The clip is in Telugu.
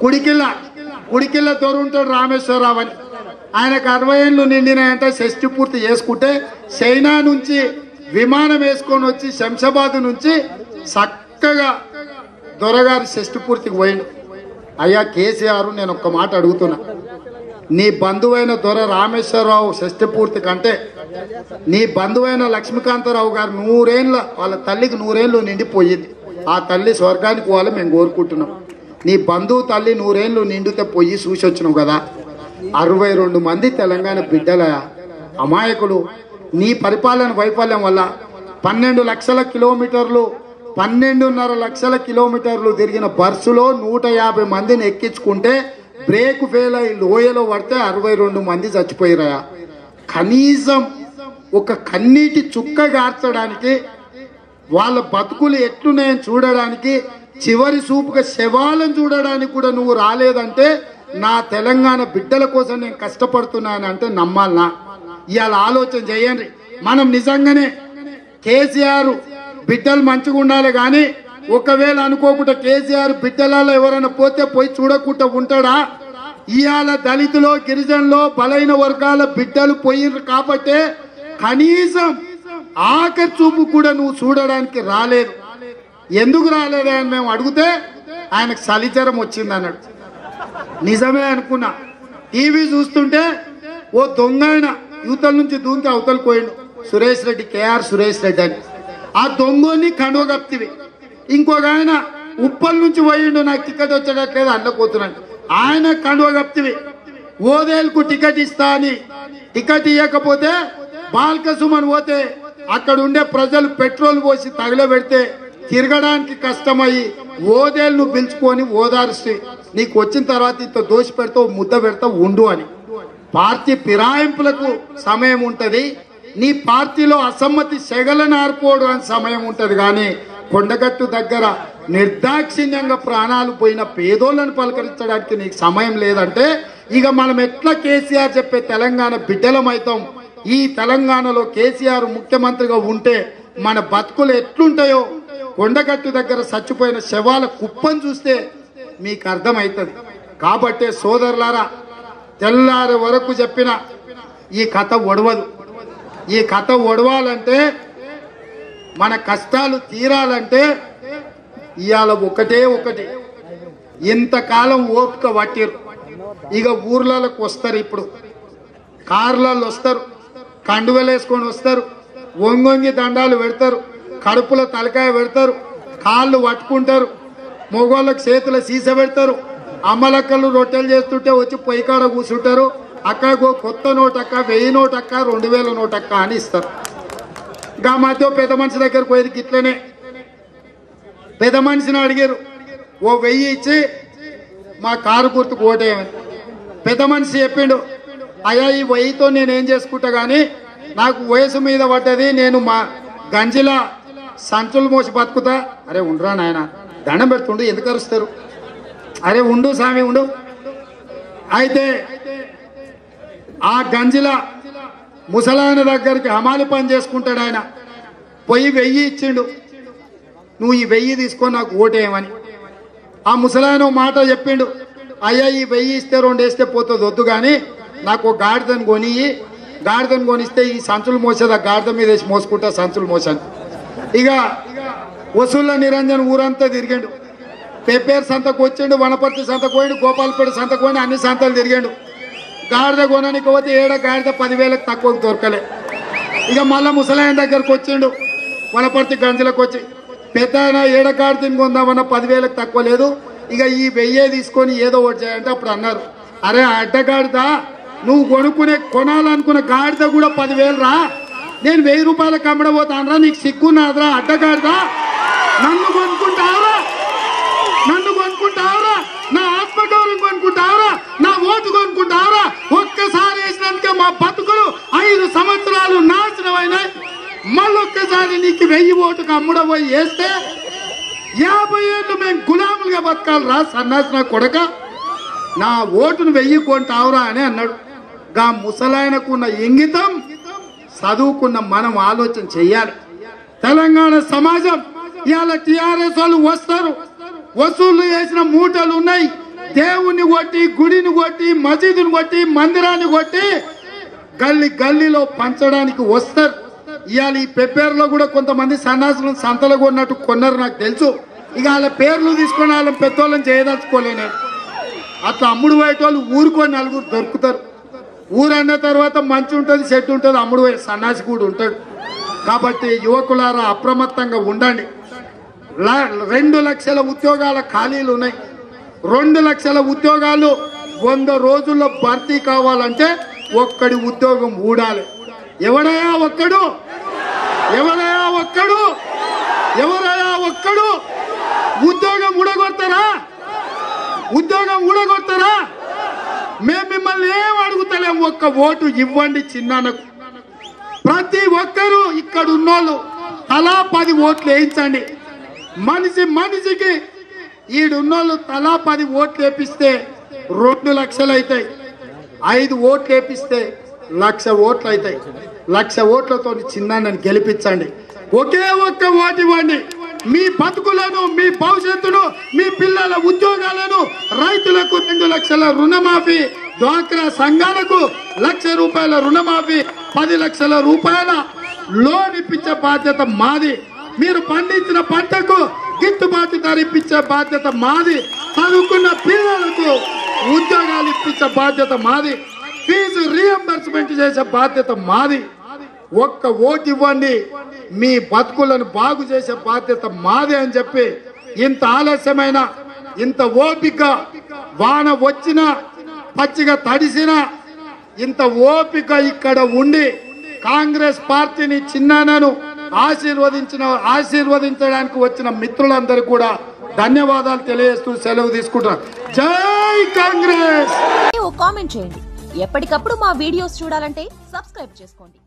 కుడికిల్ల కుడికిల్ల ఉంటాడు రామేశ్వరరావు అని. ఆయనకు అరవై ఏళ్ళు నిండినాయంటే షష్టి పూర్తి చేసుకుంటే చైనా నుంచి విమానం వేసుకొని వచ్చి శంషాబాద్ నుంచి చక్కగా దొరగారి షష్టి పూర్తికి పోయిండు. అయ్యా కేసీఆర్ నేను ఒక్క మాట అడుగుతున్నా. నీ బంధువైన దొర రామేశ్వరరావు షష్ఠపూర్తి కంటే నీ బంధువైన లక్ష్మీకాంతరావు గారు నూరేళ్ళ వాళ్ళ తల్లికి నూరేళ్ళు నిండిపోయింది. ఆ తల్లి స్వర్గానికి పోవాలి మేము కోరుకుంటున్నాం. నీ బంధువు తల్లి నూరేళ్ళు నిండితే పోయి చూసి వచ్చినావు కదా. అరవై రెండు మంది తెలంగాణ బిడ్డల అమాయకులు. నీ పరిపాలన వైఫల్యం వల్ల పన్నెండు లక్షల కిలోమీటర్లు పన్నెండున్నర లక్షల కిలోమీటర్లు తిరిగిన బస్సులో నూట యాభై మందిని ఎక్కించుకుంటే బ్రేక్ ఫెయిల్ అయి లోయలో పడితే అరవై రెండు మంది చచ్చిపోయిరా. కనీసం ఒక కన్నీటి చుక్క గార్చడానికి వాళ్ళ బతుకులు ఎట్లున్నాయని చూడడానికి చివరి చూపుగా శవాలను చూడడానికి కూడా నువ్వు రాలేదంటే నా తెలంగాణ బిడ్డల కోసం నేను కష్టపడుతున్నాను అంటే నమ్మాలనా? ఇవాళ ఆలోచన చేయండి. మనం నిజంగానే కేసీఆర్ బిడ్డలు మంచిగా ఉండాలి కానీ ఒకవేళ అనుకోకుండా కేసీఆర్ బిడ్డలలో ఎవరైనా పోతే పోయి చూడకుండా ఉంటాడా? ఇవాళ దళితులో గిరిజనులో బలైన వర్గాల బిడ్డలు పోయిర్రు కాబట్టే కనీసం ఆఖరి చూపు కూడా నువ్వు చూడడానికి రాలేదు. ఎందుకు రాలేదు అని మేము అడిగితే ఆయనకు సలిచరం వచ్చింది అన్నాడు నిజమే అనుకున్నా. టీవీ చూస్తుంటే ఓ దొంగ ఆయన యువతల నుంచి దూంకి అవతలు పోయిండు. సురేష్ రెడ్డి కేఆర్ సురేష్ రెడ్డి అని. ఆ దొంగని కండువగప్తివి ఇంకొక ఆయన ఉప్పల్ నుంచి పోయిండు నాకు టికెట్ వచ్చేటట్లేదు అండపోతున్నాడు ఆయన కండువ కప్తివి ఓదేల్కు టికెట్ ఇస్తా అని. టికెట్ ఇవ్వకపోతే బాల్క సుమన్ పోతే అక్కడ ఉండే ప్రజలు పెట్రోల్ పోసి తగలబెడితే తిరగడానికి కష్టమయ్యి ఓదేళ్ళు పిలుచుకొని ఓదార్చి నీకు వచ్చిన తర్వాత ఇంత దోషి పెడతావు ముద్ద పెడతావు ఉండు అని. పార్టీ ఫిరాయింపులకు సమయం ఉంటుంది. నీ పార్టీలో అసమ్మతి సెగలను ఆర్పోవడానికి అని సమయం ఉంటుంది కానీ కొండగట్టు దగ్గర నిర్దాక్షిణ్యంగా ప్రాణాలు పోయిన పేదోళ్ళను పలకరించడానికి నీకు సమయం లేదంటే ఇక మనం ఎట్లా కేసీఆర్ చెప్పే తెలంగాణ బిడ్డలమైతాం? ఈ తెలంగాణలో కేసీఆర్ ముఖ్యమంత్రిగా ఉంటే మన బతుకులు ఎట్లుంటాయో? కొండగట్టు దగ్గర చచ్చిపోయిన శవాల కుప్పని చూస్తే మీకు అర్థమవుతుంది కాబట్టే సోదరులారా తెల్లారి వరకు చెప్పిన ఈ కథ ఒడవదు. ఈ కథ ఒడవాలంటే మన కష్టాలు తీరాలంటే ఇవాళ ఒకటే ఒకటి. ఇంతకాలం ఓపిక పట్టిరు. ఇక ఊర్లలోకి వస్తారు ఇప్పుడు. కార్లలో వస్తారు. కండువలు వేసుకొని వస్తారు. వంగొంగి దండాలు పెడతారు. కడుపులో తలకాయ పెడతారు. కాళ్ళు పట్టుకుంటారు. మగవాళ్ళకి చేతుల సీస పెడతారు. అమ్మలక్కలు రొట్టెలు చేస్తుంటే వచ్చి పొయ్యి కాడ కూర్చుంటారు. అక్క కొత్త నోటక్క వెయ్యి నోటక్క రెండు వేల నోటక్క అని ఇస్తారు. ఇంకా మధ్య పెద్ద మనిషి దగ్గరకు పోయేది ఇట్లనే పెద్ద మనిషిని అడిగారు ఓ వెయ్యి ఇచ్చి మా కారు గుర్తుకు ఓటేయమని పెద్ద మనిషి చెప్పిండు అయ్యా ఈ వెయ్యితో నేనేం చేసుకుంటా గానీ నాకు వయసు మీద పడ్డది నేను మా గంజిలా సంచులు మోసి బతుకుతా. అరే ఉండరా నాయన దండం పెడుతుండు ఎందుకు అరుస్తారు? అరే ఉండు స్వామి ఉండు. అయితే ఆ గంజిల ముసలాయన దగ్గరికి హమాలి పని చేసుకుంటాడు ఆయన. పోయి వెయ్యి ఇచ్చిండు. నువ్వు ఈ వెయ్యి తీసుకొని నాకు ఓటేయమని. ఆ ముసలాయన మాట చెప్పిండు. అయ్యా ఈ వెయ్యి ఇస్తే రెండు వేస్తే పోతుంది వద్దు కానీ నాకు ఒక గాడిదని కొని గాడిదని కొనిస్తే ఈ సంచులు మోసేది? ఆ గాడిద మీద వేసి మోసుకుంటా సంచులు మోసాను. ఇక వసూళ్ళ నిరంజన్ ఊరంతా తిరిగాడు. పెప్పేరు సంతకు వచ్చిండు వనపర్తి సంతకు పోయిండు గోపాలపేట సంతకు పోయిండు అన్ని సంతలు తిరిగాడు. గాడిద కొనడానికి పోతే ఏడ గాడిద పదివేలకు తక్కువ దొరకలే. ఇక మళ్ళా ముసలాయన దగ్గరకు వచ్చిండు. వలపర్తి గంజలకు వచ్చి పెద్ద ఆయన ఏడ గాడిదని కొందామన్న పదివేలకు తక్కువ లేదు. ఇక ఈ వెయ్యే తీసుకొని ఏదో ఒకటి చేయాలంటే అప్పుడు అన్నారు. అరే అడ్డగాడిద నువ్వు కొనుక్కునే కొనాలనుకున్న గాడిద కూడా పదివేలు రా. నేను వెయ్యి రూపాయలకు అమ్మడబోతానరా నీకు సిగ్గున్నాదిరా అడ్డగాడిదా నన్ను కొనుక్కుంటావరా నన్ను కొనుక్కుంటావరా నా ఆత్మగౌరవం కొనుక్కుంటావరా నా ఓటు కొనుక్కుంటావరా ఒక్కసారి వేసినందుకే మా బతుకులు ఐదు సంవత్సరాలు నాశనమైనాయి మళ్ళొక్కసారి నీకు వెయ్యి ఓటుకు అమ్ముడబోయి వేస్తే యాభై ఏళ్ళు మేము గులాములుగా బతకాలి రా సన్నాసి నా కొడక. నా ఓటును వెయ్యి కొంటావురా అని అన్నాడు. గా ముసలాయనకున్న ఇంగితం చదువుకున్న మనం ఆలోచన చెయ్యాలి. తెలంగాణ సమాజం ఇవాళ టిఆర్ఎస్ వాళ్ళు వస్తారు. వసూళ్ళు చేసిన మూటలు ఉన్నాయి. దేవుణ్ణి కొట్టి గుడిని కొట్టి మసీదుని కొట్టి మందిరాన్ని కొట్టి గల్లీ గల్లీలో పంచడానికి వస్తారు. ఇవాళ ఈ పెప్పేరులో కూడా కొంతమంది సన్నాసులను సంతలో కొన్నట్టు కొన్నారు నాకు తెలుసు. ఇక వాళ్ళ పేర్లు తీసుకొని వాళ్ళ పెద్దోళ్ళని చేయదలుచుకోలేనే. అట్లా అమ్ముడు పోయేటోళ్ళు ఊరుకొని నలుగురు దొరుకుతారు. ఊరు అన్న తర్వాత మంచి ఉంటుంది చెట్టు ఉంటుంది అమ్ముడు పోయే సన్నాసి కూడా ఉంటాడు. కాబట్టి యువకులారా అప్రమత్తంగా ఉండండి. రెండు లక్షల ఉద్యోగాల ఖాళీలు ఉన్నాయి. రెండు లక్షల ఉద్యోగాలు వంద రోజుల్లో భర్తీ కావాలంటే ఒక్కడి ఉద్యోగం ఊడాలి. ఎవడయా ఒక్కడు? ఎవరయా ఒక్కడు? ఎవరయా ఒక్కడు? ఉద్యోగం ఊడగొడతారా ఉద్యోగం ఊడగొడతారా మేము మిమ్మల్ని ఏం అడుగుతలేము ఒక్క ఓటు ఇవ్వండి చిన్నకు ప్రతి ఒక్కరూ ఇక్కడ ఉన్నోళ్ళు తలా పది ఓట్లు వేయించండి. మనిషి మనిషికి ఈడున్నోళ్ళు తలా పది ఓట్లు వేపిస్తే రెండు లక్షలు అవుతాయి ఐదు ఓట్లు వేపిస్తే లక్ష ఓట్లు అవుతాయి లక్ష ఓట్లతో చిన్నాన్ని గెలిపించండి. ఒకే ఒక్క ఓటు ఇవ్వండి. మీ బతుకులను మీ భవిష్యత్తును మీ పిల్లల ఉద్యోగాలను రైతులకు రెండు లక్షల రుణమాఫీ డ్వాక్రా సంఘాలకు లక్ష రూపాయల రుణమాఫీ పది లక్షల రూపాయల లోన్ ఇప్పించే బాధ్యత మాది. మీరు పండించిన పంటకు గిట్టుబాటు ధర ఇప్పించే బాధ్యత మాది. చదువుకున్న పిల్లలకు ఉద్యోగాలు ఇప్పించే బాధ్యత మాది. ఫీజు రీఎంబర్స్మెంట్ చేసే బాధ్యత మాది. ఒక్క ఓటు ఇవ్వండి. మీ బతుకులను బాగు చేసే బాధ్యత మాదే అని చెప్పి ఇంత ఆలస్యమైన ఇంత ఓపిక వాన వచ్చినా పచ్చిగా తడిసిన ఇంత ఓపిక ఇక్కడ ఉండి కాంగ్రెస్ పార్టీని చిన్నానను ఆశీర్వదించిన ఆశీర్వదించడానికి వచ్చిన మిత్రులందరూ కూడా ధన్యవాదాలు తెలియజేస్తూ సెలవు తీసుకుంటారు జై కాంగ్రెస్! కామెంట్ చేయండి. ఎప్పటికప్పుడు మా వీడియోస్ చూడాలంటే సబ్స్క్రైబ్ చేసుకోండి.